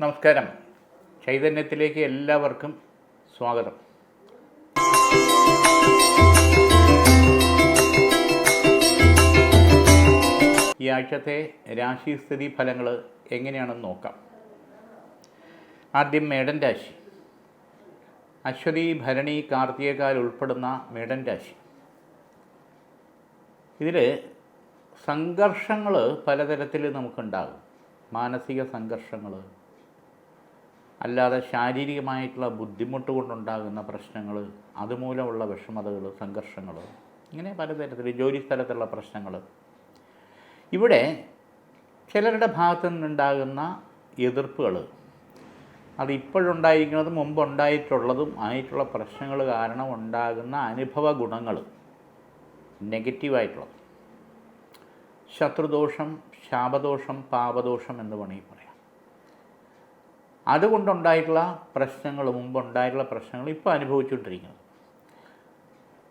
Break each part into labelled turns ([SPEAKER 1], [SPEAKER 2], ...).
[SPEAKER 1] നമസ്കാരം. ചൈതന്യത്തിലേക്ക് എല്ലാവർക്കും സ്വാഗതം. ഈ ആഴ്ചത്തെ രാശിസ്ഥിതി ഫലങ്ങൾ എങ്ങനെയാണെന്ന് നോക്കാം. ആദ്യം മേടൻ രാശി. അശ്വതി ഭരണി കാർത്തികക്കാൽ ഉൾപ്പെടുന്ന മേടൻ രാശി. ഇതിൽ സംഘർഷങ്ങൾ പലതരത്തിൽ നമുക്കുണ്ടാകും. മാനസിക സംഘർഷങ്ങൾ അല്ലാതെ ശാരീരികമായിട്ടുള്ള ബുദ്ധിമുട്ട് കൊണ്ടുണ്ടാകുന്ന പ്രശ്നങ്ങൾ അതുമൂലമുള്ള വിഷമതകൾ സംഘർഷങ്ങൾ ഇങ്ങനെ പലതരത്തിൽ ജോലി സ്ഥലത്തുള്ള പ്രശ്നങ്ങൾ. ഇവിടെ ചിലരുടെ ഭാഗത്തു നിന്നുണ്ടാകുന്ന എതിർപ്പുകൾ അത് ഇപ്പോഴുണ്ടായിരിക്കുന്നതും മുമ്പ് ഉണ്ടായിട്ടുള്ളതും ആയിട്ടുള്ള പ്രശ്നങ്ങൾ കാരണം ഉണ്ടാകുന്ന അനുഭവ ഗുണങ്ങൾ നെഗറ്റീവായിട്ടുള്ളത്. ശത്രുദോഷം ശാപദോഷം പാപദോഷം എന്ന് വേണമെങ്കിൽ അതുകൊണ്ടുണ്ടായിട്ടുള്ള പ്രശ്നങ്ങൾ മുമ്പുണ്ടായിട്ടുള്ള പ്രശ്നങ്ങൾ ഇപ്പോൾ അനുഭവിച്ചുകൊണ്ടിരിക്കുന്നത്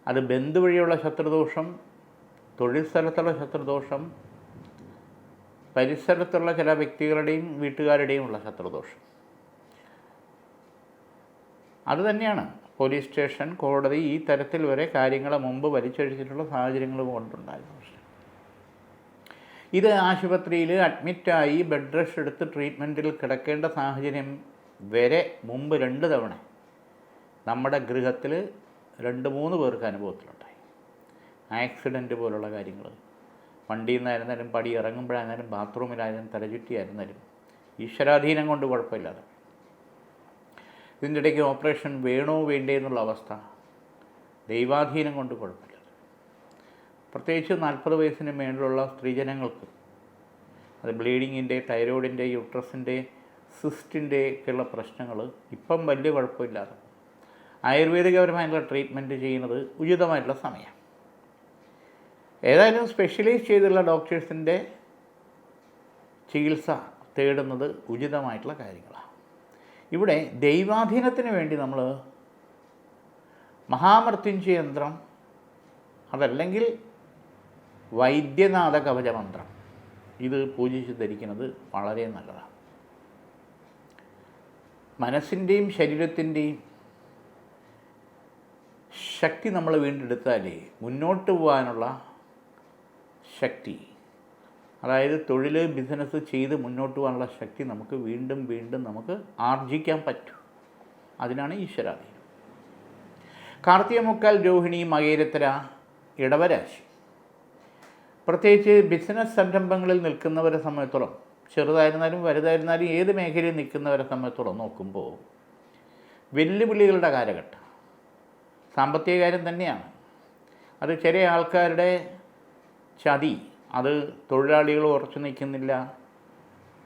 [SPEAKER 1] അത് ബന്ധു വഴിയുള്ള ശത്രുദോഷം തൊഴിൽ സ്ഥലത്തുള്ള ശത്രുദോഷം പരിസരത്തുള്ള ചില വ്യക്തികളുടെയും വീട്ടുകാരുടെയും ഉള്ള ശത്രുദോഷം. അതുതന്നെയാണ് പോലീസ് സ്റ്റേഷൻ കോടതി ഈ തരത്തിൽ വരെ കാര്യങ്ങളെ മുമ്പ് വലിച്ചഴിച്ചിട്ടുള്ള സാഹചര്യങ്ങൾ കൊണ്ടുണ്ടായിരുന്നു. ഇത് ആശുപത്രിയിൽ അഡ്മിറ്റായി ബെഡ് റെസ്റ്റ് എടുത്ത് ട്രീറ്റ്മെന്റിൽ കിടക്കേണ്ട സാഹചര്യം വരെ മുമ്പ് രണ്ട് തവണ നമ്മുടെ ഗൃഹത്തിൽ രണ്ട് മൂന്ന് പേർക്ക് അനുഭവത്തിലുണ്ടായി. ആക്സിഡന്റ് പോലുള്ള കാര്യങ്ങൾ. വണ്ടിയിൽ നിന്നായിരുന്നാലും പടി ഇറങ്ങുമ്പോഴായിരുന്നാലും ബാത്റൂമിലായിരുന്നാലും തലചുറ്റിയായിരുന്നാലും ഈശ്വരാധീനം കൊണ്ട് കുഴപ്പമില്ലാതെ. ഇതിന്റെ ഇടയ്ക്ക് ഓപ്പറേഷൻ വേണോ വേണ്ടേ എന്നുള്ള അവസ്ഥ. ദൈവാധീനം കൊണ്ട് കുഴപ്പമില്ല പ്രത്യേകിച്ച് നാൽപ്പത് വയസ്സിന് മേളിലുള്ള സ്ത്രീജനങ്ങൾക്ക് അത് ബ്ലീഡിങ്ങിന്റെ തൈറോയിഡിന്റെ യൂട്രസിന്റെ സിസ്റ്റിന്റെ ഒക്കെയുള്ള പ്രശ്നങ്ങൾ ഇപ്പം വലിയ കുഴപ്പമില്ലാതെ. ആയുർവേദികപരമായിട്ടുള്ള ട്രീറ്റ്മെന്റ് ചെയ്യുന്നത് ഉചിതമായിട്ടുള്ള സമയം. ഏതായാലും സ്പെഷ്യലൈസ് ചെയ്തുള്ള ഡോക്ടേഴ്സിന്റെ ചികിത്സ തേടുന്നത് ഉചിതമായിട്ടുള്ള കാര്യങ്ങളാണ്. ഇവിടെ ദൈവാധീനത്തിന് വേണ്ടി നമ്മൾ മഹാമൃത്യുഞ്ജയ യന്ത്രം അതല്ലെങ്കിൽ വൈദ്യനാഥ കവചമന്ത്രം ഇത് പൂജിച്ച് ധരിക്കുന്നത് വളരെ നല്ലതാണ്. മനസ്സിന്റെയും ശരീരത്തിന്റെയും ശക്തി നമ്മൾ വീണ്ടെടുത്താലേ മുന്നോട്ട് പോകാനുള്ള ശക്തി അതായത് തൊഴിൽ ബിസിനസ് ചെയ്ത് മുന്നോട്ട് പോകാനുള്ള ശക്തി നമുക്ക് വീണ്ടും വീണ്ടും നമുക്ക് ആർജിക്കാൻ പറ്റും. അതിനാണ് ഈശ്വരാധീനം. കാർത്തിക മുക്കാൽ രോഹിണി മകേരത്തര ഇടവരാശി. പ്രത്യേകിച്ച് ബിസിനസ് സംരംഭങ്ങളിൽ നിൽക്കുന്നവരെ സംബന്ധിച്ചോളം ചെറുതായിരുന്നാലും വലുതായിരുന്നാലും ഏത് മേഖലയിൽ നിൽക്കുന്നവരെ സംബന്ധിച്ചോളം നോക്കുമ്പോൾ വെല്ലുവിളികളുടെ കാലഘട്ടം സാമ്പത്തിക കാര്യം തന്നെയാണ്. അത് ചെറിയ ആൾക്കാരുടെ ചതി അത് തൊഴിലാളികൾ ഉറച്ചു നിൽക്കുന്നില്ല.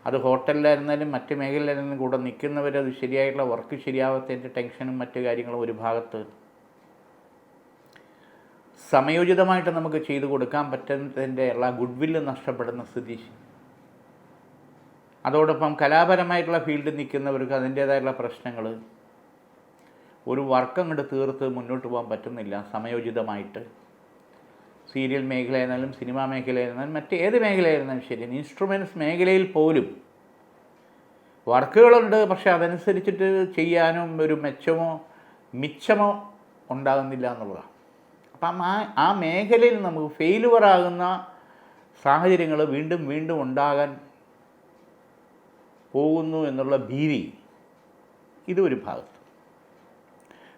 [SPEAKER 1] അത് ഹോട്ടലിലായിരുന്നാലും മറ്റ് മേഖലയിലായിരുന്നാലും കൂടെ നിൽക്കുന്നവർ അത് ശരിയായിട്ടുള്ള വർക്ക് ശരിയാവാത്തതിന്റെ ടെൻഷനും മറ്റു കാര്യങ്ങളും ഒരു ഭാഗത്ത് സമയോചിതമായിട്ട് നമുക്ക് ചെയ്തു കൊടുക്കാൻ പറ്റുന്നതിന്റെ ഉള്ള ഗുഡ് വില്ല് നഷ്ടപ്പെടുന്ന സ്ഥിതി. അതോടൊപ്പം കലാപരമായിട്ടുള്ള ഫീൽഡിൽ നിൽക്കുന്നവർക്ക് അതിന്റേതായിട്ടുള്ള പ്രശ്നങ്ങൾ. ഒരു വർക്ക് അങ്ങോട്ട് തീർത്ത് മുന്നോട്ട് പോകാൻ പറ്റുന്നില്ല സമയോചിതമായിട്ട്. സീരിയൽ മേഖലയായിരുന്നാലും സിനിമാ മേഖലയായിരുന്നാലും മറ്റ് ഏത് മേഖലയായിരുന്നാലും ശരി ഇൻസ്ട്രുമെന്റ്സ് മേഖലയിൽ പോലും വർക്കുകളുണ്ട് പക്ഷേ അതനുസരിച്ചിട്ട് ചെയ്യാനും ഒരു മെച്ചമോ മിച്ചമോ ഉണ്ടാകുന്നില്ല എന്നുള്ളതാണ്. അപ്പം ആ ആ മേഖലയിൽ നമുക്ക് ഫെയിലുവർ ആകുന്ന സാഹചര്യങ്ങൾ വീണ്ടും വീണ്ടും ഉണ്ടാകാൻ പോകുന്നു എന്നുള്ള ഭീതി ഇതൊരു ഭാഗത്ത്.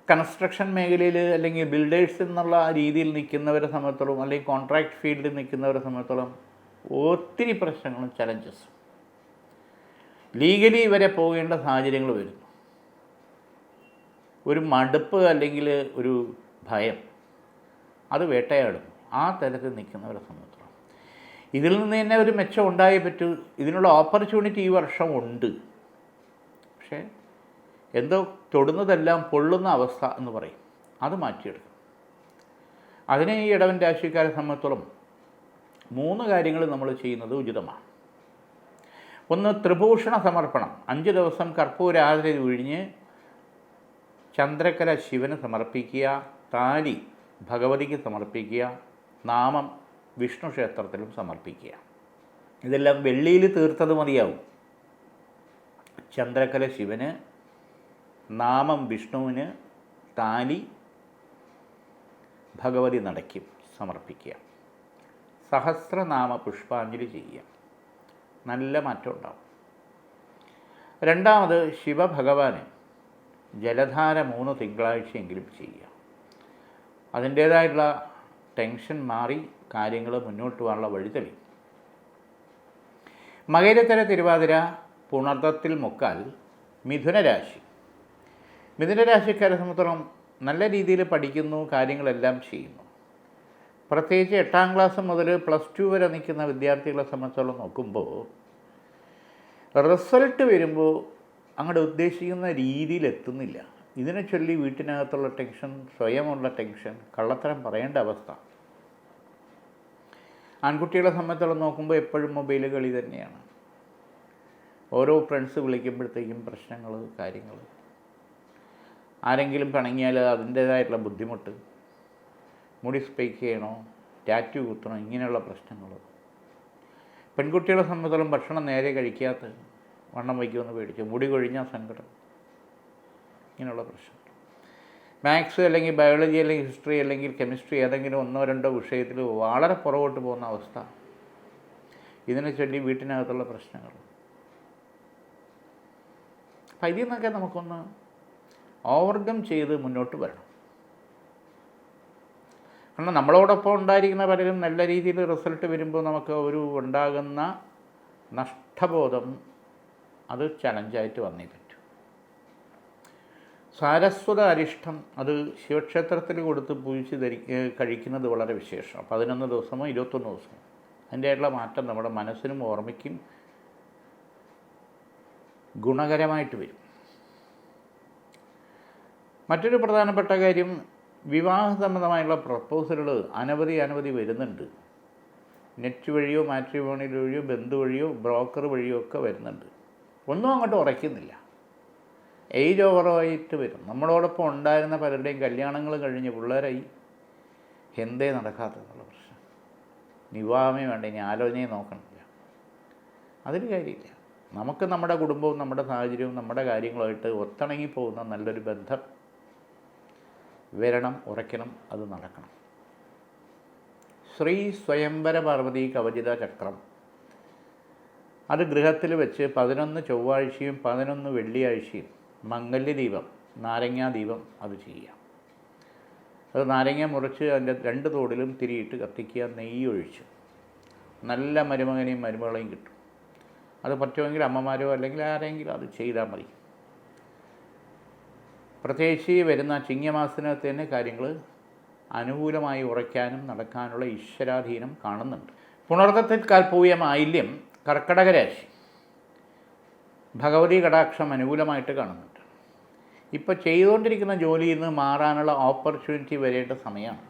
[SPEAKER 1] കൺസ്ട്രക്ഷൻ മേഖലയിൽ അല്ലെങ്കിൽ ബിൽഡേഴ്സ് എന്നുള്ള രീതിയിൽ നിൽക്കുന്നവരെ സംബന്ധിച്ചോളം അല്ലെങ്കിൽ കോൺട്രാക്ട് ഫീൽഡിൽ നിൽക്കുന്നവരെ സംബന്ധിച്ചോളം ഒത്തിരി പ്രശ്നങ്ങളും ചലഞ്ചസും ലീഗലി വരെ പോകേണ്ട സാഹചര്യങ്ങൾ വരുന്നു. ഒരു മടുപ്പ് അല്ലെങ്കിൽ ഒരു ഭയം. അത് വേട്ടയാടും. ആ തലത്തിൽ നിൽക്കുന്ന ഒരു സംബന്ധിച്ചിടത്തോളം ഇതിൽ നിന്ന് തന്നെ ഒരു മെച്ചം ഉണ്ടായേ പറ്റൂ. ഇതിനുള്ള ഓപ്പർച്യൂണിറ്റി ഈ വർഷം ഉണ്ട്. പക്ഷേ എന്തോ തൊടുന്നതെല്ലാം പൊള്ളുന്ന അവസ്ഥ എന്ന് പറയും. അത് മാറ്റിയെടുക്കും. അതിനെ ഈ ഇടവൻ രാശിക്കാരെ സംബന്ധിച്ചോളം മൂന്ന് കാര്യങ്ങൾ നമ്മൾ ചെയ്യുന്നത് ഉചിതമാണ്. ഒന്ന് ത്രിഭൂഷണ സമർപ്പണം. അഞ്ച് ദിവസം കർപ്പൂരാതിരി ഒഴിഞ്ഞ് ചന്ദ്രക്കല ശിവന് സമർപ്പിക്കുക. താലി ഭഗവതിക്ക് സമർപ്പിക്കുക നാമം വിഷ്ണു ക്ഷേത്രത്തിലും സമർപ്പിക്കുക. ഇതെല്ലാം വെള്ളിയിൽ തീർത്തത് മതിയാവും. ചന്ദ്രക്കല ശിവന് നാമം വിഷ്ണുവിന് താലി ഭഗവതി നടക്കും സമർപ്പിക്കുക. സഹസ്രനാമ പുഷ്പാഞ്ജലി ചെയ്യുക. നല്ല മാറ്റം ഉണ്ടാവും രണ്ടാമത് ശിവഭഗവാന് ജലധാര മൂന്ന് തിങ്കളാഴ്ചയെങ്കിലും ചെയ്യുക. അതിന്റേതായിട്ടുള്ള ടെൻഷൻ മാറി കാര്യങ്ങൾ മുന്നോട്ട് പോകാനുള്ള വഴിതെളി മകരത്തര തിരുവാതിര പുണർത്തത്തിൽ മുക്കാൽ മിഥുനരാശി മിഥുനരാശിക്കാരെ സംബന്ധിച്ചോളം നല്ല രീതിയിൽ പഠിക്കുന്നു കാര്യങ്ങളെല്ലാം ചെയ്യുന്നു. പ്രത്യേകിച്ച് എട്ടാം ക്ലാസ് മുതൽ പ്ലസ് ടു വരെ നിൽക്കുന്ന വിദ്യാർത്ഥികളെ സംബന്ധിച്ചോളം നോക്കുമ്പോൾ റിസൾട്ട് വരുമ്പോൾ അങ്ങോട്ട് ഉദ്ദേശിക്കുന്ന രീതിയിൽ എത്തുന്നില്ല. ഇതിനെ ചൊല്ലി വീട്ടിനകത്തുള്ള ടെൻഷൻ സ്വയമുള്ള ടെൻഷൻ കള്ളത്തരം പറയേണ്ട അവസ്ഥ. ആൺകുട്ടികളെ സംബന്ധിച്ചോളം നോക്കുമ്പോൾ എപ്പോഴും മൊബൈൽ കളി തന്നെയാണ്. ഓരോ ഫ്രണ്ട്സ് വിളിക്കുമ്പോഴത്തേക്കും പ്രശ്നങ്ങൾ കാര്യങ്ങൾ ആരെങ്കിലും പിണങ്ങിയാൽ അതിന്റേതായിട്ടുള്ള ബുദ്ധിമുട്ട്. മുടി സ്പേക്ക് ചെയ്യണോ ടാറ്റു കുത്തണോ ഇങ്ങനെയുള്ള പ്രശ്നങ്ങൾ പെൺകുട്ടികളെ സംബന്ധിച്ചോളം ഭക്ഷണം നേരെ കഴിക്കാത്ത വണ്ണം വയ്ക്കുമെന്ന് പേടിച്ചു മുടി കൊഴിഞ്ഞാൽ സങ്കടം. ഇങ്ങനെയുള്ള പ്രശ്നം. മാത്സ് അല്ലെങ്കിൽ ബയോളജി അല്ലെങ്കിൽ ഹിസ്റ്ററി അല്ലെങ്കിൽ കെമിസ്ട്രി ഏതെങ്കിലും ഒന്നോ രണ്ടോ വിഷയത്തിൽ വളരെ പുറകോട്ട് പോകുന്ന അവസ്ഥ. ഇതിനെ ചൊല്ലി വീട്ടിനകത്തുള്ള പ്രശ്നങ്ങൾ. അപ്പം ഇതിൽ നിന്നൊക്കെ നമുക്കൊന്ന് ഓവർകം ചെയ്ത് മുന്നോട്ട് വരണം. കാരണം നമ്മളോടൊപ്പം ഉണ്ടായിരിക്കുന്ന പലരും നല്ല രീതിയിൽ റിസൾട്ട് വരുമ്പോൾ നമുക്ക് ഒരു ഉണ്ടാകുന്ന നഷ്ടബോധം അത് ചലഞ്ചായിട്ട് വന്നിട്ടുണ്ട് സാരസ്വത അരിഷ്ടം അത് ശിവക്ഷേത്രത്തിൽ കൊടുത്ത് പൂജിച്ച് ധരി കഴിക്കുന്നത് വളരെ വിശേഷം. പതിനൊന്ന് ദിവസമോ ഇരുപത്തൊന്ന് ദിവസമോ. അതിന്റെതായിട്ടുള്ള മാറ്റം നമ്മുടെ മനസ്സിനും ഓർമ്മയ്ക്കും ഗുണകരമായിട്ട് വരും. മറ്റൊരു പ്രധാനപ്പെട്ട കാര്യം വിവാഹ സംബന്ധമായുള്ള പ്രപ്പോസലുകൾ അനവധി അനവധി വരുന്നുണ്ട്. നെറ്റ് വഴിയോ മാട്രിമോണിയൽ വഴിയോ ബന്ധു വഴിയോ ബ്രോക്കർ വഴിയോ ഒക്കെ വരുന്നുണ്ട്. ഒന്നും അങ്ങോട്ട് ഉറയ്ക്കുന്നില്ല. ഏജ് ഓവറായിട്ട് വരും. നമ്മളോടൊപ്പം ഉണ്ടായിരുന്ന പലരുടെയും കല്യാണങ്ങൾ കഴിഞ്ഞ് പിള്ളേരായി. എന്തേ നടക്കാത്തതെന്നുള്ള പ്രശ്നം. വിവാഹമേ വേണ്ട ഇനി ആലോചനയെ നോക്കണില്ല. അതൊരു കാര്യമില്ല. നമുക്ക് നമ്മുടെ കുടുംബവും നമ്മുടെ സാഹചര്യവും നമ്മുടെ കാര്യങ്ങളുമായിട്ട് ഒത്തിണങ്ങി പോകുന്ന നല്ലൊരു ബന്ധം വരണം ഉറയ്ക്കണം അത് നടക്കണം. ശ്രീ സ്വയംവര പാർവതി കവചിത ചക്രം. അത് ഗൃഹത്തിൽ വെച്ച് പതിനൊന്ന് ചൊവ്വാഴ്ചയും പതിനൊന്ന് വെള്ളിയാഴ്ചയും മംഗല്യ ദീപം നാരങ്ങാ ദീപം അത് ചെയ്യാം അത് നാരങ്ങ മുറിച്ച് അതിന്റെ രണ്ട് തോടിലും തിരിയിട്ട് കത്തിക്കുക നെയ്യ് ഒഴിച്ച്. നല്ല മരുമകനെയും മരുമകളെയും കിട്ടും. അത് പറ്റുമെങ്കിൽ അമ്മമാരോ അല്ലെങ്കിൽ ആരെങ്കിലും അത് ചെയ്താൽ മതി. പ്രത്യേകിച്ച് വരുന്ന ചിങ്ങമാസത്തിനകത്ത് തന്നെ കാര്യങ്ങൾ അനുകൂലമായി ഉറയ്ക്കാനും നടക്കാനുള്ള ഈശ്വരാധീനം കാണുന്നുണ്ട്. പുണർത്തത്തിൽ കാൽപൂയ മാലിന്യം കർക്കടക രാശി. ഭഗവതി കടാക്ഷം അനുകൂലമായിട്ട് കാണുന്നുണ്ട് ഇപ്പോൾ ചെയ്തുകൊണ്ടിരിക്കുന്ന ജോലിയിൽ നിന്ന് മാറാനുള്ള ഓപ്പർച്യൂണിറ്റി വരേണ്ട സമയമാണ്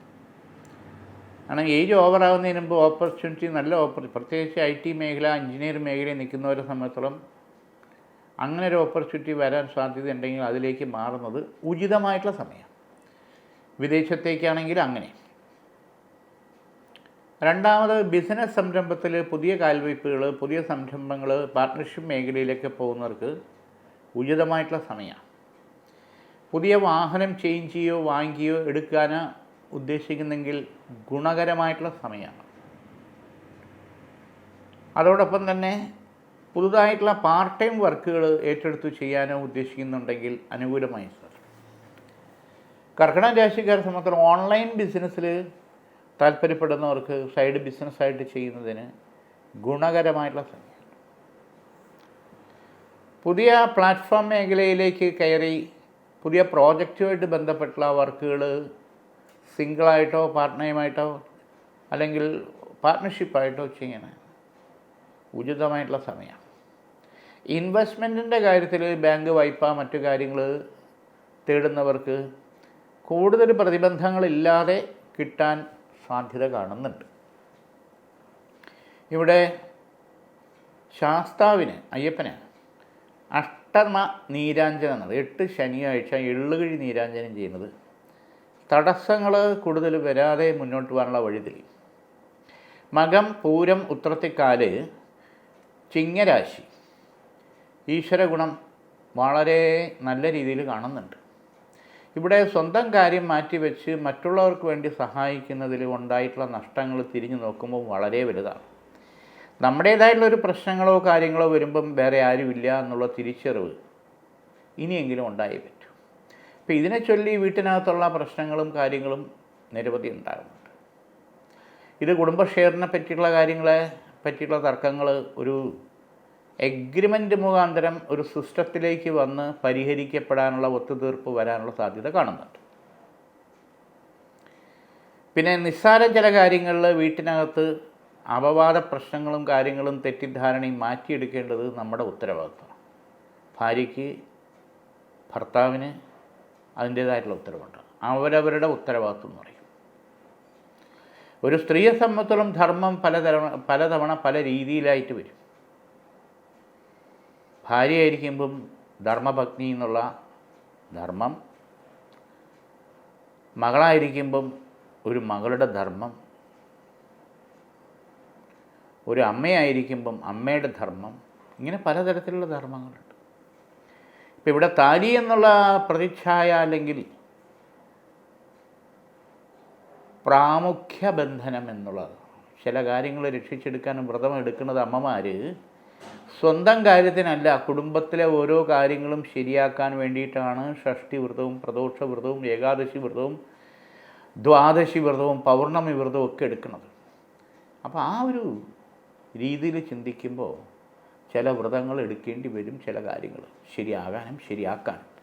[SPEAKER 1] കാരണം ഏജ് ഓവറാകുന്നതിന് മുമ്പ് ഓപ്പർച്യൂണിറ്റി നല്ല ഓപ്പർ പ്രത്യേകിച്ച് ഐ ടി മേഖല എഞ്ചിനീയർ മേഖലയിൽ നിൽക്കുന്നവരെ സംബന്ധിച്ചോളം അങ്ങനെ ഒരു ഓപ്പർച്യൂണിറ്റി വരാൻ സാധ്യത ഉണ്ടെങ്കിൽ അതിലേക്ക് മാറുന്നത് ഉചിതമായിട്ടുള്ള സമയമാണ് വിദേശത്തേക്കാണെങ്കിൽ അങ്ങനെ. രണ്ടാമത് ബിസിനസ് സംരംഭത്തിൽ പുതിയ കാൽവയ്പ്പുകൾ പുതിയ സംരംഭങ്ങൾ പാർട്ട്ണർഷിപ്പ് മേഖലയിലേക്ക് പോകുന്നവർക്ക് ഉചിതമായിട്ടുള്ള സമയമാണ് പുതിയ വാഹനം ചേഞ്ച് വാങ്ങിക്കുകയോ എടുക്കാൻ ഉദ്ദേശിക്കുന്നെങ്കിൽ ഗുണകരമായിട്ടുള്ള സമയമാണ്. അതോടൊപ്പം തന്നെ പുതുതായിട്ടുള്ള പാർട്ട് ടൈം വർക്കുകൾ ഏറ്റെടുത്ത് ചെയ്യാനോ ഉദ്ദേശിക്കുന്നുണ്ടെങ്കിൽ അനുകൂലമായി സാർ കർക്കിടക രാശിക്കാരെ സംബന്ധിച്ചിടത്തോളം ഓൺലൈൻ ബിസിനസ്സിൽ താല്പര്യപ്പെടുന്നവർക്ക് സൈഡ് ബിസിനസ്സായിട്ട് ചെയ്യുന്നതിന് ഗുണകരമായിട്ടുള്ള സമയം. പുതിയ പ്ലാറ്റ്ഫോം മേഖലയിലേക്ക് കയറി പുതിയ പ്രോജക്റ്റുമായിട്ട് ബന്ധപ്പെട്ടുള്ള വർക്കുകൾ സിംഗിളായിട്ടോ പാർട്ട്ണറുമായിട്ടോ അല്ലെങ്കിൽ പാർട്ട്ണർഷിപ്പായിട്ടോ ചെയ്യണം ഉചിതമായിട്ടുള്ള സമയമാണ് ഇൻവെസ്റ്റ്മെന്റിന്റെ കാര്യത്തിൽ ബാങ്ക് വായ്പ മറ്റു കാര്യങ്ങൾ തേടുന്നവർക്ക് കൂടുതൽ പ്രതിബന്ധങ്ങളില്ലാതെ കിട്ടാൻ സാധ്യത കാണുന്നുണ്ട്. ഇവിടെ ശാസ്താവിന് അയ്യപ്പന് അഷ്ടമ നീരാഞ്ജനം എന്നത് എട്ട് ശനിയാഴ്ച എള്ളുകിഴി നീരാഞ്ജനം ചെയ്യുന്നത്. തടസ്സങ്ങൾ കൂടുതൽ വരാതെ മുന്നോട്ട് പോകാനുള്ള വഴി തെളിയും മകം പൂരം ഉത്രത്തിക്കാൽ ചിങ്ങരാശി. ഈശ്വരഗുണം വളരെ നല്ല രീതിയിൽ കാണുന്നുണ്ട്. ഇവിടെ സ്വന്തം കാര്യം മാറ്റിവെച്ച് മറ്റുള്ളവർക്ക് വേണ്ടി സഹായിക്കുന്നതിൽ ഉണ്ടായിട്ടുള്ള നഷ്ടങ്ങൾ തിരിഞ്ഞു നോക്കുമ്പോൾ വളരെ വലുതാണ്. നമ്മുടേതായിട്ടുള്ള ഒരു പ്രശ്നങ്ങളോ കാര്യങ്ങളോ വരുമ്പം വേറെ ആരുമില്ല എന്നുള്ള തിരിച്ചറിവ് ഇനിയെങ്കിലും ഉണ്ടായി പറ്റും. അപ്പോൾ ഇതിനെ ചൊല്ലി വീട്ടിനകത്തുള്ള പ്രശ്നങ്ങളും കാര്യങ്ങളും നിരവധി ഉണ്ടാകുന്നുണ്ട്. ഇത് കുടുംബ ഷെയറിനെ പറ്റിയുള്ള കാര്യങ്ങളെ പറ്റിയുള്ള തർക്കങ്ങൾ ഒരു എഗ്രിമെന്റ് മുഖാന്തരം ഒരു സിസ്റ്റത്തിലേക്ക് വന്ന് പരിഹരിക്കപ്പെടാനുള്ള ഒത്തുതീർപ്പ് വരാനുള്ള സാധ്യത കാണുന്നുണ്ട്. പിന്നെ നിസ്സാര ചില കാര്യങ്ങളിൽ വീട്ടിനകത്ത് അപവാദ പ്രശ്നങ്ങളും കാര്യങ്ങളും തെറ്റിദ്ധാരണയും മാറ്റിയെടുക്കേണ്ടത് നമ്മുടെ ഉത്തരവാദിത്വമാണ് ഭാര്യയ്ക്ക് ഭർത്താവിന് അതിന്റേതായിട്ടുള്ള ഉത്തരവുണ്ട്. അവരവരുടെ ഉത്തരവാദിത്വം എന്ന് പറയും. ഒരു സ്ത്രീയെ സംബന്ധിച്ചോളം ധർമ്മം പലതവണ പലതവണ പല രീതിയിലായിട്ട് വരും. ഭാര്യയായിരിക്കുമ്പം ധർമ്മഭഗ്നി എന്നുള്ള ധർമ്മം. മകളായിരിക്കുമ്പം ഒരു മകളുടെ ധർമ്മം. ഒരു അമ്മയായിരിക്കുമ്പം അമ്മയുടെ ധർമ്മം ഇങ്ങനെ പലതരത്തിലുള്ള ധർമ്മങ്ങളുണ്ട്. ഇപ്പം ഇവിടെ താലി എന്നുള്ള പ്രതിച്ഛായ അല്ലെങ്കിൽ പ്രാമുഖ്യ ബന്ധനം എന്നുള്ളത് ചില കാര്യങ്ങൾ രക്ഷിച്ചെടുക്കാനും വ്രതം എടുക്കുന്നത് അമ്മമാർ സ്വന്തം കാര്യത്തിനല്ല കുടുംബത്തിലെ ഓരോ കാര്യങ്ങളും ശരിയാക്കാൻ വേണ്ടിയിട്ടാണ് ഷഷ്ടി വ്രതവും പ്രദോഷ വ്രതവും ഏകാദശി വ്രതവും ദ്വാദശി വ്രതവും പൗർണമി വ്രതവും ഒക്കെ എടുക്കുന്നത്. അപ്പോൾ ആ ഒരു രീതിയിൽ ചിന്തിക്കുമ്പോൾ ചില വ്രതങ്ങൾ എടുക്കേണ്ടി വരും ചില കാര്യങ്ങൾ. ശരിയാകാനും ശരിയാക്കാനും.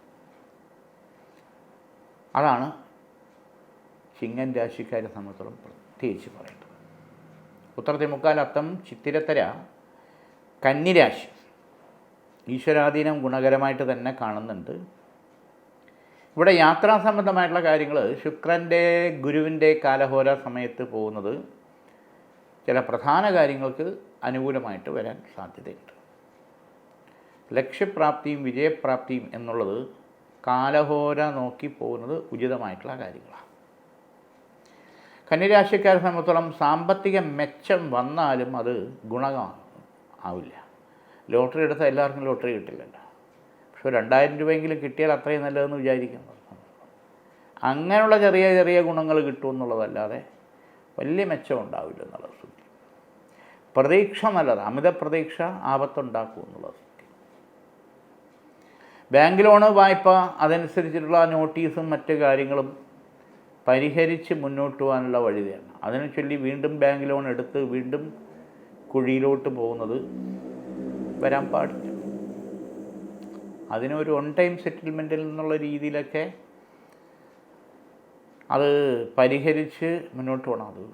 [SPEAKER 1] അതാണ് ചിങ്ങൻ രാശിക്കാരെ സംബന്ധിച്ചോളം പ്രത്യേകിച്ച് പറയേണ്ടത്. ഉത്തരത്തെ മുക്കാൽ അത്തം ചിത്തിരത്തര കന്നിരാശി. ഈശ്വരാധീനം ഗുണകരമായിട്ട് തന്നെ കാണുന്നുണ്ട്. ഇവിടെ യാത്രാ സംബന്ധമായിട്ടുള്ള കാര്യങ്ങൾ ശുക്രന്റെ ഗുരുവിന്റെ കാലഹോര സമയത്ത് പോകുന്നത് ചില പ്രധാന കാര്യങ്ങൾക്ക് അനുകൂലമായിട്ട് വരാൻ സാധ്യതയുണ്ട്. ലക്ഷ്യപ്രാപ്തിയും വിജയപ്രാപ്തിയും എന്നുള്ളത് കാലഹോര നോക്കി പോകുന്നത് ഉചിതമായിട്ടുള്ള കാര്യങ്ങളാണ്. കന്യരാശിക്കാരെ സംബന്ധിച്ചോളം സാമ്പത്തിക മെച്ചം വന്നാലും അത് ഗുണകമാണ്. ആവില്ല. ലോട്ടറി എടുത്താൽ എല്ലാവർക്കും ലോട്ടറി കിട്ടില്ലല്ലോ. പക്ഷെ രണ്ടായിരം രൂപയെങ്കിലും കിട്ടിയാൽ അത്രയും നല്ലതെന്ന് വിചാരിക്കുന്നു. അങ്ങനെയുള്ള ചെറിയ ചെറിയ ഗുണങ്ങൾ കിട്ടുമെന്നുള്ളതല്ലാതെ വലിയ മെച്ചം ഉണ്ടാവില്ല എന്നുള്ള സ്ഥിതി പ്രതീക്ഷ നല്ലത് അമിത പ്രതീക്ഷ ആപത്തുണ്ടാക്കും എന്നുള്ള സ്ഥിതി ബാങ്ക് ലോണ് വായ്പ അതനുസരിച്ചിട്ടുള്ള നോട്ടീസും മറ്റു കാര്യങ്ങളും പരിഹരിച്ച് മുന്നോട്ട് പോകാനുള്ള വഴി വഴിയാണ് അതിനെ ചൊല്ലി വീണ്ടും ബാങ്ക് ലോൺ എടുത്ത് വീണ്ടും കുഴിയിലോട്ട് പോകുന്നത് വരാൻ പാടില്ല. അതിനൊരു ഓൺ ടൈം സെറ്റിൽമെന്റിൽ നിന്നുള്ള രീതിയിലൊക്കെ അത് പരിഹരിച്ച് മുന്നോട്ട് പോകണം. അത്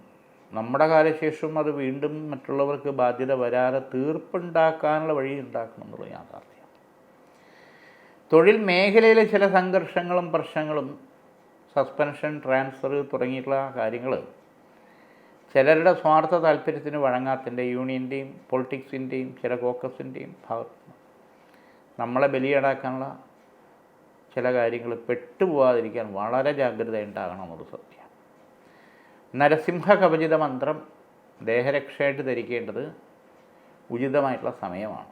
[SPEAKER 1] നമ്മുടെ കാലശേഷം അത് വീണ്ടും മറ്റുള്ളവർക്ക് ബാധ്യത വരാതെ തീർപ്പുണ്ടാക്കാനുള്ള വഴി ഉണ്ടാക്കണം എന്നുള്ള യാഥാർത്ഥ്യം. തൊഴിൽ മേഖലയിലെ ചില സംഘർഷങ്ങളും പ്രശ്നങ്ങളും സസ്പെൻഷൻ ട്രാൻസ്ഫർ തുടങ്ങിയിട്ടുള്ള കാര്യങ്ങൾ ചിലരുടെ സ്വാർത്ഥ താല്പര്യത്തിന് വഴങ്ങാത്തതിന്റെ യൂണിയന്റെയും പൊളിറ്റിക്സിന്റെയും ചില കോക്കസിന്റെയും ഭാഗത്ത് നമ്മളെ ബലിയേടാക്കാനുള്ള ചില കാര്യങ്ങൾ പെട്ടുപോകാതിരിക്കാൻ വളരെ ജാഗ്രത ഉണ്ടാകണം എന്നത് സത്യം. നരസിംഹ കവചിത മന്ത്രം ദേഹരക്ഷയായിട്ട് ധരിക്കേണ്ടത് ഉചിതമായിട്ടുള്ള സമയമാണ്.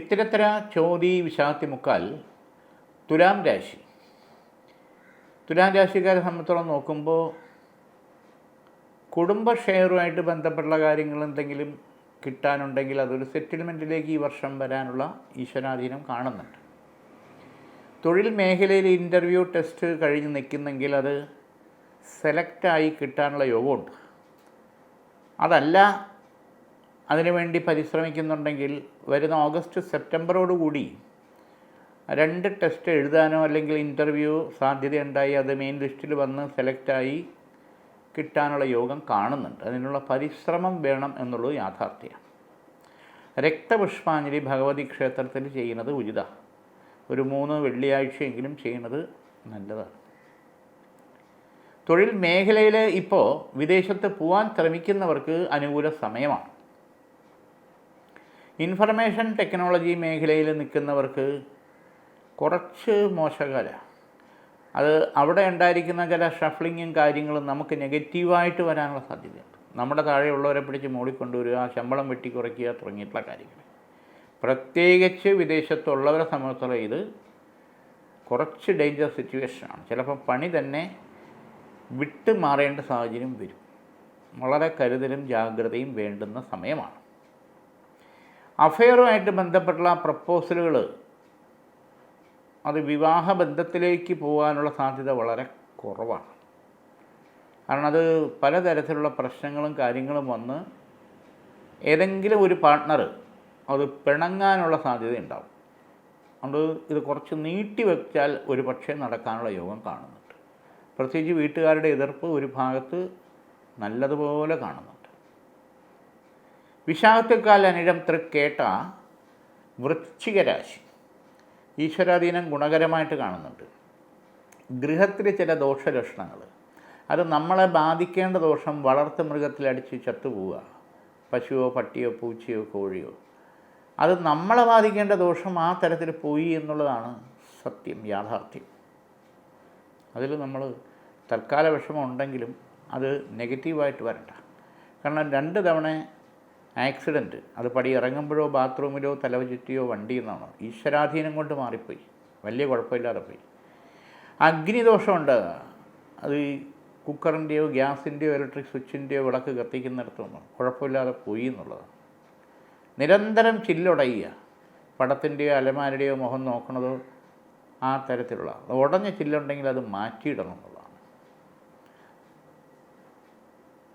[SPEAKER 1] ഇത്തരത്തര ചോതി വിശാത്തി മുക്കാൽ തുലാം രാശി. തുലാം രാശിക്കാരെ സംബന്ധിച്ചോളം നോക്കുമ്പോൾ കുടുംബ ഷെയറുമായിട്ട് ബന്ധപ്പെട്ടുള്ള കാര്യങ്ങൾ എന്തെങ്കിലും കിട്ടാനുണ്ടെങ്കിൽ അതൊരു സെറ്റിൽമെന്റിലേക്ക് ഈ വർഷം വരാനുള്ള ഈശ്വരാധീനം കാണുന്നുണ്ട്. തൊഴിൽ മേഖലയിൽ ഇന്റർവ്യൂ ടെസ്റ്റ് കഴിഞ്ഞ് നിൽക്കുന്നെങ്കിൽ അത് സെലക്റ്റായി കിട്ടാനുള്ള യോഗമുണ്ട്. അതല്ല അതിനുവേണ്ടി പരിശ്രമിക്കുന്നുണ്ടെങ്കിൽ വരുന്ന ഓഗസ്റ്റ് സെപ്റ്റംബറോടുകൂടി രണ്ട് ടെസ്റ്റ് എഴുതാനോ അല്ലെങ്കിൽ ഇന്റർവ്യൂ സാധ്യതയുണ്ടായി അത് മെയിൻ ലിസ്റ്റിൽ വന്ന് സെലക്റ്റായി കിട്ടാനുള്ള യോഗം കാണുന്നുണ്ട്. അതിനുള്ള പരിശ്രമം വേണം എന്നുള്ളത് യാഥാർത്ഥ്യമാണ്. രക്തപുഷ്പാഞ്ജലി ഭഗവതി ക്ഷേത്രത്തിൽ ചെയ്യുന്നത് ഉചിത ഒരു മൂന്ന് വെള്ളിയാഴ്ചയെങ്കിലും ചെയ്യുന്നത് നല്ലതാണ്. തൊഴിൽ മേഖലയിൽ ഇപ്പോൾ വിദേശത്ത് പോകാൻ ശ്രമിക്കുന്നവർക്ക് അനുകൂല സമയമാണ്. ഇൻഫർമേഷൻ ടെക്നോളജി മേഖലയിൽ നിൽക്കുന്നവർക്ക് കുറച്ച് മോശകാലമാണ് അത് അവിടെ ഉണ്ടായിരിക്കുന്ന ചില ഷഫ്ലിങ്ങും കാര്യങ്ങളും നമുക്ക് നെഗറ്റീവായിട്ട് വരാനുള്ള സാധ്യതയുണ്ട്. നമ്മുടെ താഴെയുള്ളവരെ പിടിച്ച് മൂടിക്കൊണ്ടുവരിക ശമ്പളം വെട്ടി കുറയ്ക്കുക തുടങ്ങിയിട്ടുള്ള കാര്യങ്ങൾ പ്രത്യേകിച്ച് വിദേശത്തുള്ളവരെ സംബന്ധിച്ചുള്ള ഇത് കുറച്ച് ഡേഞ്ചർ സിറ്റുവേഷനാണ് ചിലപ്പോൾ പണി തന്നെ വിട്ട് മാറേണ്ട സാഹചര്യം വരും. വളരെ കരുതലും ജാഗ്രതയും വേണ്ടുന്ന സമയമാണ്. അഫെയറുമായിട്ട് ബന്ധപ്പെട്ടുള്ള പ്രപ്പോസലുകൾ അത് വിവാഹ ബന്ധത്തിലേക്ക് പോകാനുള്ള സാധ്യത വളരെ കുറവാണ്. കാരണം അത് പലതരത്തിലുള്ള പ്രശ്നങ്ങളും കാര്യങ്ങളും വന്ന് ഏതെങ്കിലും ഒരു പാർട്ട്ണർ അത് പിണങ്ങാനുള്ള സാധ്യതയുണ്ടാവും. അതുകൊണ്ട് ഇത് കുറച്ച് നീട്ടി വെച്ചാൽ ഒരു പക്ഷേ നടക്കാനുള്ള യോഗം കാണുന്നുണ്ട്. പ്രത്യേകിച്ച് വീട്ടുകാരുടെ എതിർപ്പ് ഒരു ഭാഗത്ത് നല്ലതുപോലെ കാണുന്നുണ്ട്. വിശാഖത്തെക്കാൽ അനിഴം തൃക്കേട്ട വൃശ്ചിക രാശി. ഈശ്വരാധീനം ഗുണകരമായിട്ട് കാണുന്നുണ്ട്. ഗൃഹത്തിലെ ചില ദോഷലക്ഷണങ്ങൾ. അത് നമ്മളെ ബാധിക്കേണ്ട ദോഷം വളർത്തു മൃഗത്തിലടിച്ച് ചത്തുപോവുക. പശുവോ പട്ടിയോ പൂച്ചയോ കോഴിയോ അത് നമ്മളെ ബാധിക്കേണ്ട ദോഷം ആ തരത്തിൽ പോയി എന്നുള്ളതാണ് സത്യം യാഥാർത്ഥ്യം. അതിൽ നമ്മൾ തൽക്കാല വിഷമം ഉണ്ടെങ്കിലും അത് നെഗറ്റീവായിട്ട് വരണ്ട. കാരണം രണ്ട് തവണ ആക്സിഡന്റ് അത് പടി ഇറങ്ങുമ്പോഴോ ബാത്റൂമിലോ തലവചുറ്റിയോ വണ്ടി എന്നാണോ. ഈശ്വരാധീനം കൊണ്ട് മാറിപ്പോയി. വലിയ കുഴപ്പമില്ലാതെ പോയി. അഗ്നിദോഷമുണ്ട്. അത് കുക്കറിന്റെയോ ഗ്യാസിന്റെയോ ഇലക്ട്രിക് സ്വിച്ചിന്റെയോ വിളക്ക് കത്തിക്കുന്നിടത്തൊന്നും കുഴപ്പമില്ലാതെ പോയി എന്നുള്ളതാണ്. നിരന്തരം ചില്ലുടയുക. പടത്തിന്റെയോ അലമാരുടെയോ മുഖം നോക്കണതോ ആ തരത്തിലുള്ള ഉടഞ്ഞ ചില്ലുണ്ടെങ്കിൽ അത് മാറ്റിയിടണം എന്നുള്ളതാണ്.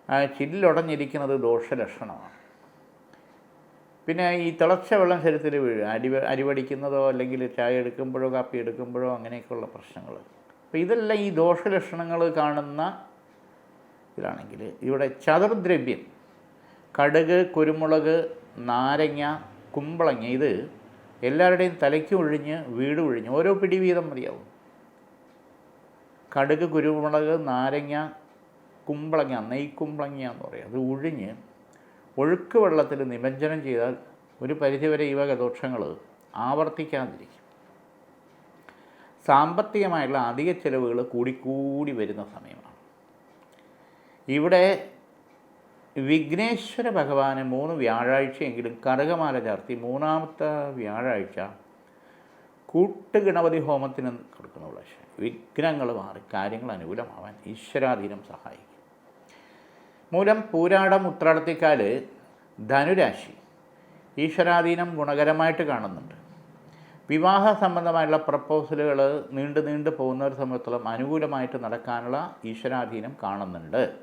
[SPEAKER 1] ആ ചില്ലുടഞ്ഞിരിക്കുന്നത് ദോഷലക്ഷണമാണ്. പിന്നെ ഈ തിളച്ച വെള്ളം ശരീരത്തിൽ വീഴുക അരി അരിവടിക്കുന്നതോ അല്ലെങ്കിൽ ചായ എടുക്കുമ്പോഴോ കാപ്പി എടുക്കുമ്പോഴോ അങ്ങനെയൊക്കെയുള്ള പ്രശ്നങ്ങൾ. അപ്പോൾ ഇതെല്ലാം ഈ ദോഷലക്ഷണങ്ങൾ കാണുന്ന ഇതാണെങ്കിൽ ഇവിടെ ചതുർദ്രവ്യം കടുക് കുരുമുളക് നാരങ്ങ കുമ്പളങ്ങ ഇത് എല്ലാവരുടെയും തലയ്ക്ക് ഒഴിഞ്ഞ് വീട് ഒഴിഞ്ഞ് ഓരോ പിടി വീതം മതിയാവും. കടുക് കുരുമുളക് നാരങ്ങ കുമ്പളങ്ങ നെയ്ക്കുമ്പളങ്ങ എന്ന് പറയും. അത് ഒഴിഞ്ഞ് ഒഴുക്ക് വെള്ളത്തിൽ നിമജ്ജനം ചെയ്താൽ ഒരു പരിധിവരെ ഈ വക ദോഷങ്ങൾ ആവർത്തിക്കാതിരിക്കും. സാമ്പത്തികമായിട്ടുള്ള അധിക ചെലവുകൾ കൂടിക്കൂടി വരുന്ന സമയമാണ്. ഇവിടെ വിഘ്നേശ്വര ഭഗവാന് മൂന്ന് വ്യാഴാഴ്ചയെങ്കിലും കറുകമാല ചാർത്തി മൂന്നാമത്തെ വ്യാഴാഴ്ച കൂട്ടുഗണപതി ഹോമത്തിന് കൊടുക്കുന്ന പക്ഷേ വിഘ്നങ്ങൾ മാറി കാര്യങ്ങൾ അനുകൂലമാവാൻ ഈശ്വരാധീനം സഹായിക്കും. മൂലം പൂരാടം ഉത്രാടത്തേക്കാൽ ധനുരാശി ഈശ്വരാധീനം ഗുണകരമായിട്ട് കാണുന്നുണ്ട്. വിവാഹ സംബന്ധമായുള്ള പ്രപ്പോസലുകൾ നീണ്ടു നീണ്ടു പോകുന്നവരെ സംബന്ധിച്ചിടത്തോളം അനുകൂലമായിട്ട് നടക്കാനുള്ള ഈശ്വരാധീനം കാണുന്നുണ്ട്.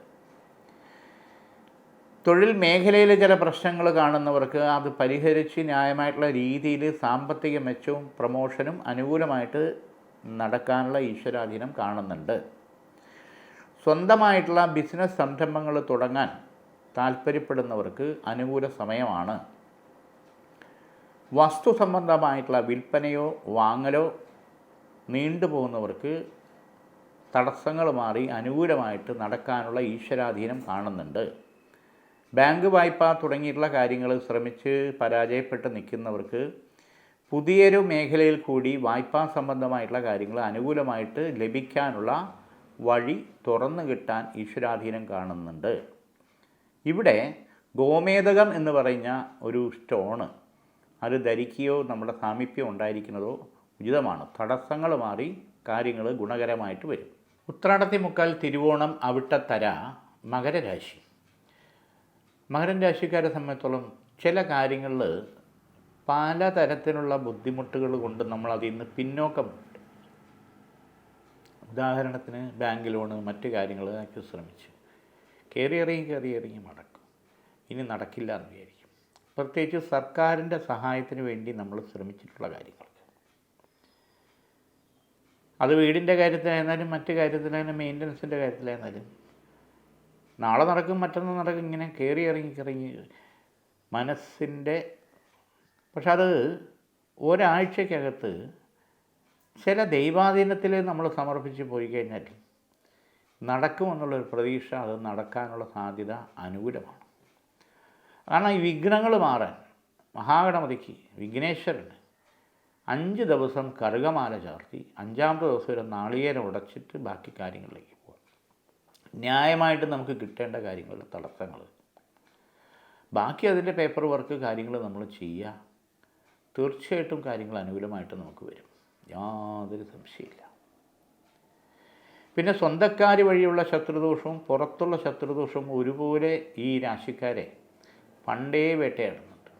[SPEAKER 1] തൊഴിൽ മേഖലയിലെ ചില പ്രശ്നങ്ങൾ കാണുന്നവർക്ക് അത് പരിഹരിച്ച് ന്യായമായിട്ടുള്ള രീതിയിൽ സാമ്പത്തിക മെച്ചവും പ്രമോഷനും അനുകൂലമായിട്ട് നടക്കാനുള്ള ഈശ്വരാധീനം കാണുന്നുണ്ട്. സ്വന്തമായിട്ടുള്ള ബിസിനസ് സംരംഭങ്ങൾ തുടങ്ങാൻ താല്പര്യപ്പെടുന്നവർക്ക് അനുകൂല സമയമാണ്. വസ്തു സംബന്ധമായിട്ടുള്ള വിൽപ്പനയോ വാങ്ങലോ നീണ്ടുപോകുന്നവർക്ക് തടസ്സങ്ങൾ മാറി അനുകൂലമായിട്ട് നടക്കാനുള്ള ഈശ്വരാധീനം കാണുന്നുണ്ട്. ബാങ്ക് വായ്പ തുടങ്ങിയിട്ടുള്ള കാര്യങ്ങൾ ശ്രമിച്ച് പരാജയപ്പെട്ട് നിൽക്കുന്നവർക്ക് പുതിയൊരു മേഖലയിൽ കൂടി വായ്പാ സംബന്ധമായിട്ടുള്ള കാര്യങ്ങൾ അനുകൂലമായിട്ട് ലഭിക്കാനുള്ള വഴി തുറന്നു കിട്ടാൻ ഈശ്വരാധീനം കാണുന്നുണ്ട്. ഇവിടെ ഗോമേതകം എന്ന് പറഞ്ഞ ഒരു സ്റ്റോണ് അത് ധരിക്കുകയോ നമ്മുടെ സാമീപ്യം ഉണ്ടായിരിക്കുന്നതോ ഉചിതമാണ്. തടസ്സങ്ങൾ മാറി കാര്യങ്ങൾ ഗുണകരമായിട്ട് വരും. ഉത്രാടത്തി മുക്കാൽ തിരുവോണം അവിട്ടത്തര മകരരാശി. മകരൻ രാശിക്കാരെ സംബന്ധിച്ചോളം ചില കാര്യങ്ങളിൽ പലതരത്തിലുള്ള ബുദ്ധിമുട്ടുകൾ കൊണ്ട് നമ്മൾ അതിൽ നിന്ന് പിന്നോക്കമുണ്ട് ഉദാഹരണത്തിന് ബാങ്ക് ലോണ് മറ്റ് കാര്യങ്ങൾ ഒക്കെ ശ്രമിച്ച് കയറി ഇറങ്ങി കയറി ഇറങ്ങി മടക്കും. ഇനി നടക്കില്ല എന്ന് വിചാരിക്കും. പ്രത്യേകിച്ച് സർക്കാരിന്റെ സഹായത്തിന് വേണ്ടി നമ്മൾ ശ്രമിച്ചിട്ടുള്ള കാര്യങ്ങൾ അത് വീടിന്റെ കാര്യത്തിലായിരുന്നാലും മറ്റു കാര്യത്തിലായാലും മെയിന്റനൻസിന്റെ കാര്യത്തിലായിരുന്നാലും നാളെ നടക്കും മറ്റൊന്ന് നടക്കും ഇങ്ങനെ കയറി ഇറങ്ങി ഇറങ്ങി മനസ്സിന്റെ പക്ഷെ അത് ഒരാഴ്ചക്കകത്ത് ചില ദൈവാധീനത്തിൽ നമ്മൾ സമർപ്പിച്ച് പോയി കഴിഞ്ഞാൽ നടക്കുമെന്നുള്ളൊരു പ്രതീക്ഷ അത് നടക്കാനുള്ള സാധ്യത അനുകൂലമാണ്. കാരണം ഈ വിഘ്നങ്ങൾ മാറാൻ മഹാഗണപതിക്ക് വിഘ്നേശ്വരന് അഞ്ച് ദിവസം കറുകമാല ചാർത്തി അഞ്ചാമത്തെ ദിവസം ഒരു നാളികേരം ഉടച്ചിട്ട് ബാക്കി കാര്യങ്ങളിലേക്ക് ന്യായമായിട്ട് നമുക്ക് കിട്ടേണ്ട കാര്യങ്ങൾ തടസ്സങ്ങൾ. ബാക്കി അതിന്റെ പേപ്പർ വർക്ക് കാര്യങ്ങൾ നമ്മൾ ചെയ്യുക തീർച്ചയായിട്ടും കാര്യങ്ങൾ അനുകൂലമായിട്ട് നമുക്ക് വരും. യാതൊരു സംശയമില്ല പിന്നെ സ്വന്തക്കാർ വഴിയുള്ള ശത്രുദോഷവും പുറത്തുള്ള ശത്രുദോഷവും ഒരുപോലെ ഈ രാശിക്കാരെ പണ്ടേ വേട്ടയാടുന്നുണ്ട്.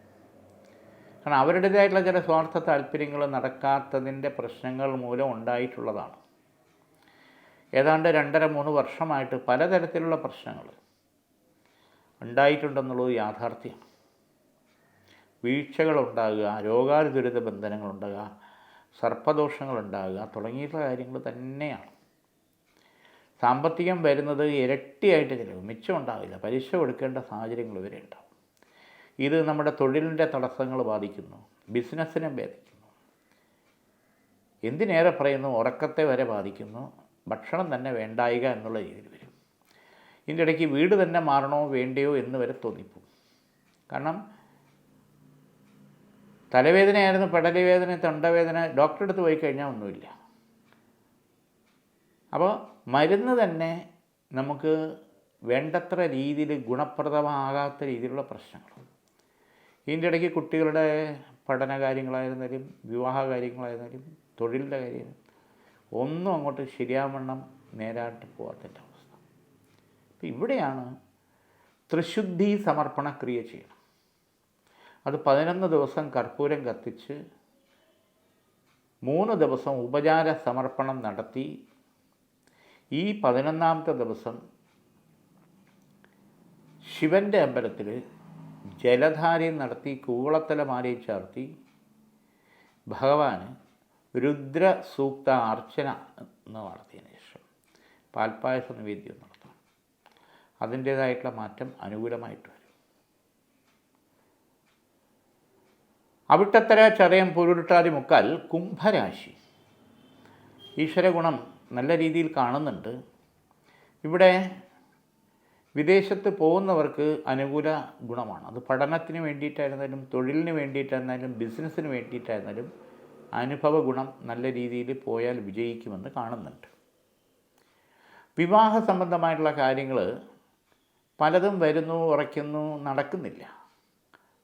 [SPEAKER 1] കാരണം അവരുടേതായിട്ടുള്ള ചില സ്വാർത്ഥ താല്പര്യങ്ങൾ നടക്കാത്തതിന്റെ പ്രശ്നങ്ങൾ മൂലം ഉണ്ടായിട്ടുള്ളതാണ്. ഏതാണ്ട് രണ്ടര മൂന്ന് വർഷമായിട്ട് പലതരത്തിലുള്ള പ്രശ്നങ്ങൾ ഉണ്ടായിട്ടുണ്ടെന്നുള്ളത് യാഥാർത്ഥ്യമാണ്. വീഴ്ചകളുണ്ടാകുക രോഗാനുദുരിത ബന്ധനങ്ങളുണ്ടാകുക സർപ്പദോഷങ്ങളുണ്ടാകുക തുടങ്ങിയിട്ടുള്ള കാര്യങ്ങൾ തന്നെയാണ്. സാമ്പത്തികം വരുന്നത് ഇരട്ടിയായിട്ട് ചിലവ് മിച്ചം ഉണ്ടാവില്ല. പലിശ കൊടുക്കേണ്ട സാഹചര്യങ്ങൾ വരെ ഉണ്ടാവും. ഇത് നമ്മുടെ തൊഴിലിന്റെ തടസ്സങ്ങൾ ബാധിക്കുന്നു ബിസിനസ്സിനെ ബാധിക്കുന്നു എന്തിനേറെ പറയുന്നു ഉറക്കത്തെ വരെ ബാധിക്കുന്നു ഭക്ഷണം തന്നെ വേണ്ടായിക എന്നുള്ള രീതിയിൽ വരും. ഇതിന്റെ ഇടയ്ക്ക് വീട് തന്നെ മാറണോ വേണ്ടയോ എന്ന് വരെ തോന്നിപ്പോവും കാരണം തലവേദനയായിരുന്നു പടലവേദന തൊണ്ടവേദന ഡോക്ടറെ അടുത്ത് പോയി കഴിഞ്ഞാൽ ഒന്നുമില്ല. അപ്പോൾ മരുന്ന് തന്നെ നമുക്ക് വേണ്ടത്ര രീതിയിൽ ഗുണപ്രദമാകാത്ത രീതിയിലുള്ള പ്രശ്നങ്ങൾ. ഇതിന്റെ ഇടയ്ക്ക് കുട്ടികളുടെ പഠന കാര്യങ്ങളായിരുന്നാലും വിവാഹ കാര്യങ്ങളായിരുന്നാലും തൊഴിലിന്റെ കാര്യം ഒന്നും അങ്ങോട്ട് ശരിയാവണ്ണം നേരായിട്ട് പോകാത്തതിന്റെ അവസ്ഥ. അപ്പം ഇവിടെയാണ് ത്രിശുദ്ധി സമർപ്പണ ക്രിയ ചെയ്യണം. അത് പതിനൊന്ന് ദിവസം കർപ്പൂരം കത്തിച്ച് മൂന്ന് ദിവസം ഉപചാര സമർപ്പണം നടത്തി ഈ പതിനൊന്നാമത്തെ ദിവസം ശിവന്റെ അമ്പലത്തിൽ ജലധാരയും നടത്തി കൂവളത്തല മാലയും ചാർത്തി ഭഗവാന് രുദ്ര സൂക്ത അർച്ചന എന്ന് നടത്തിയതിന് ശേഷം പാൽപ്പായസ നിവേദ്യം നടത്തണം. അതിന്റേതായിട്ടുള്ള മാറ്റം അനുകൂലമായിട്ട് വരും. അവിട്ടത്തര ചതയം പൊരുട്ടാതി മുക്കാൽ കുംഭരാശി. ഈശ്വരഗുണം നല്ല രീതിയിൽ കാണുന്നുണ്ട്. ഇവിടെ വിദേശത്ത് പോകുന്നവർക്ക് അനുകൂല ഗുണമാണ്. അത് പഠനത്തിന് വേണ്ടിയിട്ടായിരുന്നാലും തൊഴിലിന് വേണ്ടിയിട്ടായിരുന്നാലും ബിസിനസ്സിന് വേണ്ടിയിട്ടായിരുന്നാലും അനുഭവ ഗുണം നല്ല രീതിയിൽ പോയാൽ വിജയിക്കുമെന്ന് കാണുന്നുണ്ട്. വിവാഹ സംബന്ധമായിട്ടുള്ള കാര്യങ്ങൾ പലതും വരുന്നു ഉറയ്ക്കുന്നു നടക്കുന്നില്ല.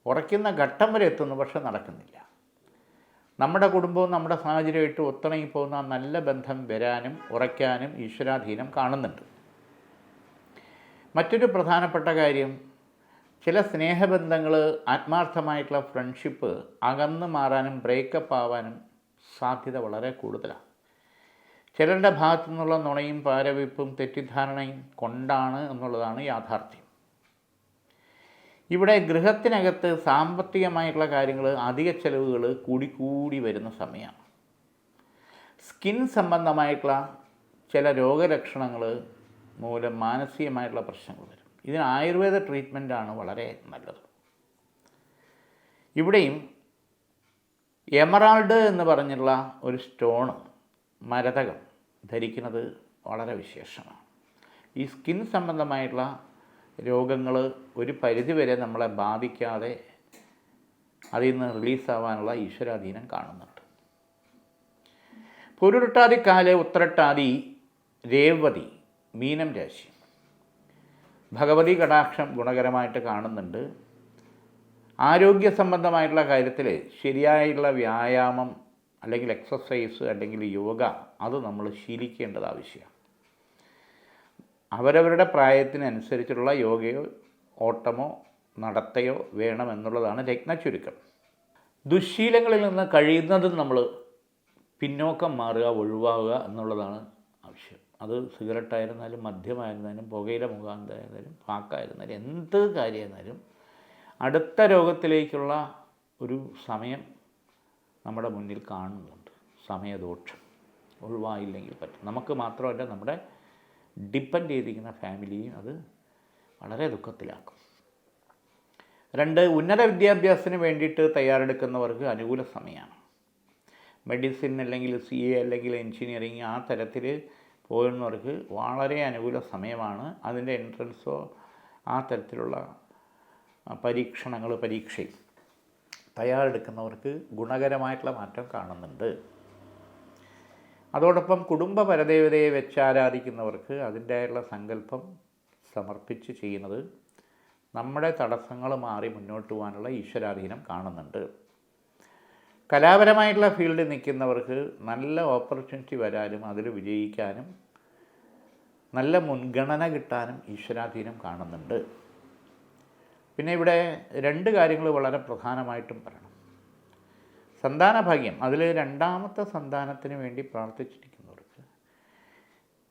[SPEAKER 1] ഉറയ്ക്കുന്ന ഘട്ടം വരെ എത്തുന്നു പക്ഷെ നടക്കുന്നില്ല. നമ്മുടെ കുടുംബവും നമ്മുടെ സാഹചര്യമായിട്ട് ഒത്തിണങ്ങി പോകുന്ന നല്ല ബന്ധം വരാനും ഉറയ്ക്കാനും ഈശ്വരാധീനം കാണുന്നുണ്ട്. മറ്റൊരു പ്രധാനപ്പെട്ട കാര്യം ചില സ്നേഹബന്ധങ്ങൾ ആത്മാർത്ഥമായിട്ടുള്ള ഫ്രണ്ട്ഷിപ്പ് അകന്നു മാറാനും ബ്രേക്കപ്പ് ആവാനും സാധ്യത വളരെ കൂടുതലാണ്. ചിലരുടെ ഭാഗത്തു നിന്നുള്ള നുണയും പാരവിപ്പും തെറ്റിദ്ധാരണയും കൊണ്ടാണ് എന്നുള്ളതാണ് യാഥാർത്ഥ്യം. ഇവിടെ ഗൃഹത്തിനകത്ത് സാമ്പത്തികമായിട്ടുള്ള കാര്യങ്ങൾ അധിക ചെലവുകൾ കൂടിക്കൂടി വരുന്ന സമയമാണ്. സ്കിൻ സംബന്ധമായിട്ടുള്ള ചില രോഗലക്ഷണങ്ങൾ മൂലം മാനസികമായിട്ടുള്ള പ്രശ്നങ്ങൾ ഇതിന് ആയുർവേദ ട്രീറ്റ്മെന്റാണ് വളരെ നല്ലത്. ഇവിടെയും എമറാൾഡ് എന്ന് പറഞ്ഞുള്ള ഒരു സ്റ്റോണ് മരതകം ധരിക്കുന്നത് വളരെ വിശേഷമാണ്. ഈ സ്കിൻ സംബന്ധമായിട്ടുള്ള രോഗങ്ങൾ ഒരു പരിധിവരെ നമ്മളെ ബാധിക്കാതെ അതിൽ നിന്ന് റിലീസാവാനുള്ള ഈശ്വരാധീനം കാണുന്നുണ്ട്. പൊരുട്ടാതി കാൽ ഉത്തരട്ടാതി രേവതി മീനം രാശി. ഭഗവതി കടാക്ഷം ഗുണകരമായിട്ട് കാണുന്നുണ്ട്. ആരോഗ്യ സംബന്ധമായിട്ടുള്ള കാര്യത്തിൽ ശരിയായിട്ടുള്ള വ്യായാമം അല്ലെങ്കിൽ എക്സസൈസ് അല്ലെങ്കിൽ യോഗ അത് നമ്മൾ ശീലിക്കേണ്ടത് ആവശ്യമാണ്. അവരവരുടെ പ്രായത്തിനനുസരിച്ചുള്ള യോഗയോ ഓട്ടമോ നടത്തയോ വേണമെന്നുള്ളതാണ് രത്ന ചുരുക്കം. ദുശ്ശീലങ്ങളിൽ നിന്ന് കഴിയുന്നതും നമ്മൾ പിന്നോക്കം മാറുക ഒഴിവാകുക എന്നുള്ളതാണ് അത് സിഗരറ്റായിരുന്നാലും മദ്യമായിരുന്നാലും പുകയില മുഖാന്തരായിരുന്നാലും പാക്കായിരുന്നാലും എന്ത് കാര്യമായിരുന്നാലും അടുത്ത രോഗത്തിലേക്കുള്ള ഒരു സമയം നമ്മുടെ മുന്നിൽ കാണുന്നുണ്ട്. സമയദോഷം. ഒഴിവായില്ലെങ്കിൽ പറ്റും. നമുക്ക് മാത്രമല്ല നമ്മുടെ ഡിപ്പെൻഡ് ചെയ്തിരിക്കുന്ന ഫാമിലിയും അത് വളരെ ദുഃഖത്തിലാക്കും. രണ്ട് ഉന്നത വിദ്യാഭ്യാസത്തിന് വേണ്ടിയിട്ട് തയ്യാറെടുക്കുന്നവർക്ക് അനുകൂല സമയമാണ്. മെഡിസിൻ അല്ലെങ്കിൽ സി എ അല്ലെങ്കിൽ എൻജിനീയറിങ് ആ തരത്തിൽ പോകുന്നവർക്ക് വളരെ അനുകൂല സമയമാണ്. അതിന്റെ എൻട്രൻസോ ആ തരത്തിലുള്ള പരീക്ഷണങ്ങൾ പരീക്ഷയും തയ്യാറെടുക്കുന്നവർക്ക് ഗുണകരമായിട്ടുള്ള മാറ്റം കാണുന്നുണ്ട്. അതോടൊപ്പം കുടുംബ പരദേവതയെ വെച്ചാരാധിക്കുന്നവർക്ക് അതിന്റെയുള്ള സങ്കല്പം സമർപ്പിച്ച് ചെയ്യുന്നത് നമ്മുടെ തടസ്സങ്ങൾ മാറി മുന്നോട്ട് പോകാനുള്ള ഈശ്വരാധീനം കാണുന്നുണ്ട്. കലാപരമായിട്ടുള്ള ഫീൽഡിൽ നിൽക്കുന്നവർക്ക് നല്ല ഓപ്പർച്യൂണിറ്റി വരാനും അതിൽ വിജയിക്കാനും നല്ല മുൻഗണന കിട്ടാനും ഈശ്വരാധീനം കാണുന്നുണ്ട്. പിന്നെ ഇവിടെ രണ്ട് കാര്യങ്ങൾ വളരെ പ്രധാനമായിട്ടും പറയണം. സന്താന ഭാഗ്യം അതിൽ രണ്ടാമത്തെ സന്താനത്തിന് വേണ്ടി പ്രാർത്ഥിച്ചിരിക്കുന്നവർക്ക്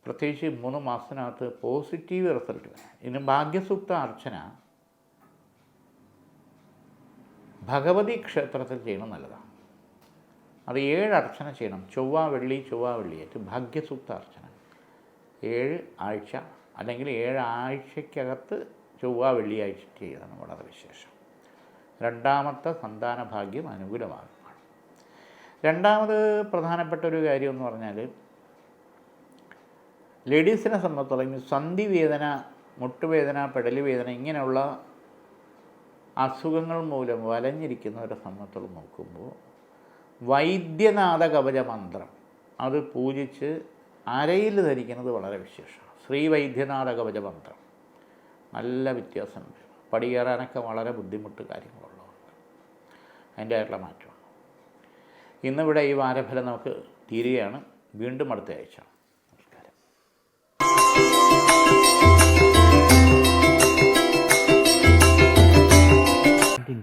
[SPEAKER 1] പ്രത്യേകിച്ച് മൂന്ന് മാസത്തിനകത്ത് പോസിറ്റീവ് റിസൾട്ട് വരാം. ഇതിന് ഭാഗ്യസൂക്ത അർച്ചന ഭഗവതി ക്ഷേത്രത്തിൽ ചെയ്യണം നല്ലതാണ് അത് ഏഴ് അർച്ചന ചെയ്യണം. ചൊവ്വ വെള്ളി ചൊവ്വ വെള്ളിയായിട്ട് ഭാഗ്യസൂക്ത അർച്ചന. ഏഴ് ആഴ്ച അല്ലെങ്കിൽ ഏഴ് ആഴ്ചക്കകത്ത് ചൊവ്വ വെള്ളിയാഴ്ച ചെയ്യണം വളരെ വിശേഷം. രണ്ടാമത്തെ സന്താന ഭാഗ്യം അനുകൂലമാകും. രണ്ടാമത് പ്രധാനപ്പെട്ട ഒരു കാര്യം എന്ന് പറഞ്ഞാൽ ലേഡീസിനെ സംബന്ധിച്ചോളം സന്ധി വേദന മുട്ടുവേദന പെടലി വേദന ഇങ്ങനെയുള്ള അസുഖങ്ങൾ മൂലം വലഞ്ഞിരിക്കുന്നവരെ സംബന്ധിച്ചോളം നോക്കുമ്പോൾ വൈദ്യനാഥ കവച മന്ത്രം അത് പൂജിച്ച് അരയിൽ ധരിക്കുന്നത് വളരെ വിശേഷമാണ്. ശ്രീ വൈദ്യനാഥ കവച മന്ത്രം നല്ല വ്യത്യാസമുണ്ട്. പടിയേറാനൊക്കെ വളരെ ബുദ്ധിമുട്ട് കാര്യങ്ങളുള്ളതുകൊണ്ട് അതിന്റെ ആയിട്ടുള്ള മാറ്റമാണ്. ഇന്നിവിടെ ഈ വാരഫലം നമുക്ക് തീരുകയാണ്. വീണ്ടും അടുത്ത ആഴ്ച. നമസ്കാരം.
[SPEAKER 2] Funding